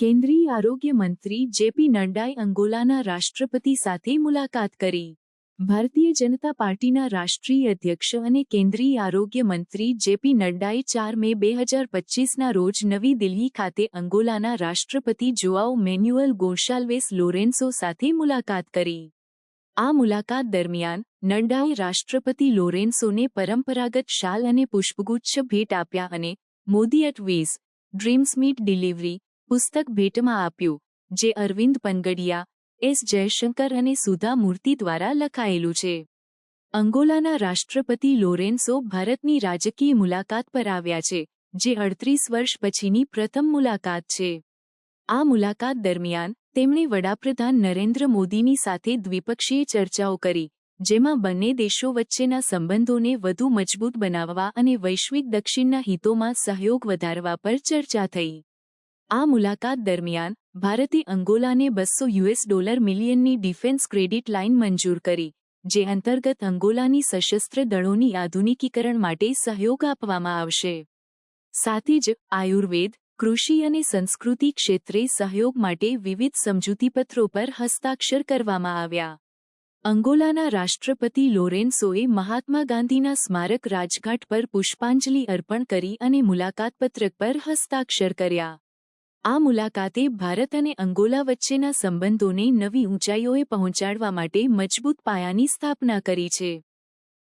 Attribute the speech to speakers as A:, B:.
A: કેન્દ્રીય આરોગ્ય મંત્રી જેપી નડ્ડાએ અંગોલાના રાષ્ટ્રપતિ સાથે મુલાકાત કરી. ભારતીય જનતા પાર્ટીના રાષ્ટ્રીય અધ્યક્ષ અને કેન્દ્રીય આરોગ્ય મંત્રી જેપી નડ્ડાએ ચાર મે બે હજાર પચીસના રોજ નવી દિલ્હી ખાતે અંગોલાના રાષ્ટ્રપતિ જોઆઉ મેન્યુઅલ ગોન્સાલ્વેસ લોરેન્સો સાથે મુલાકાત કરી. આ મુલાકાત દરમિયાન નડ્ડાએ રાષ્ટ્રપતિ લોરેન્સોને પરંપરાગત શાલ અને પુષ્પગુચ્છ ભેટ આપ્યા અને મોદી એટ વીસ ડ્રીમ્સ મીટ ડિલિવરી પુસ્તક ભેટમાં આપ્યું, જે અરવિંદ પનગડિયા, એસ. જયશંકર અને સુધા મૂર્તિ દ્વારા લખાયેલું છે. અંગોલાના રાષ્ટ્રપતિ લોરેન્સો ભારતની રાજકીય મુલાકાત પર આવ્યા છે, જે અડત્રીસ વર્ષ પછીની પ્રથમ મુલાકાત છે. આ મુલાકાત દરમિયાન તેમણે વડાપ્રધાન નરેન્દ્ર મોદીની સાથે દ્વિપક્ષીય ચર્ચાઓ કરી, જેમાં બંને દેશો વચ્ચેના સંબંધોને વધુ મજબૂત બનાવવા અને વૈશ્વિક દક્ષિણના હિતોમાં સહયોગ વધારવા પર ચર્ચા થઈ. આ મુલાકાત દરમિયાન ભારતે અંગોલાને બસો યુએસ ડોલર મિલિયનની ડિફેન્સ ક્રેડિટ લાઇન મંજૂર કરી, જે અંતર્ગત અંગોલાની સશસ્ત્ર દળોની આધુનિકીકરણ માટે સહયોગ આપવામાં આવશે. સાથે જ આયુર્વેદ, કૃષિ અને સંસ્કૃતિ ક્ષેત્રે સહયોગ માટે વિવિધ સમજૂતીપત્રો પર હસ્તાક્ષર કરવામાં આવ્યા. અંગોલાના રાષ્ટ્રપતિ લોરેન્સોએ મહાત્મા ગાંધીના સ્મારક રાજઘાટ પર પુષ્પાંજલિ અર્પણ કરી અને મુલાકાત પત્રક પર હસ્તાક્ષર કર્યા. આ મુલાકાતે ભારત અને અંગોલા વચ્ચેના સંબંધોને નવી ઊંચાઈઓએ પહોંચાડવા માટે મજબૂત પાયાની સ્થાપના કરી છે.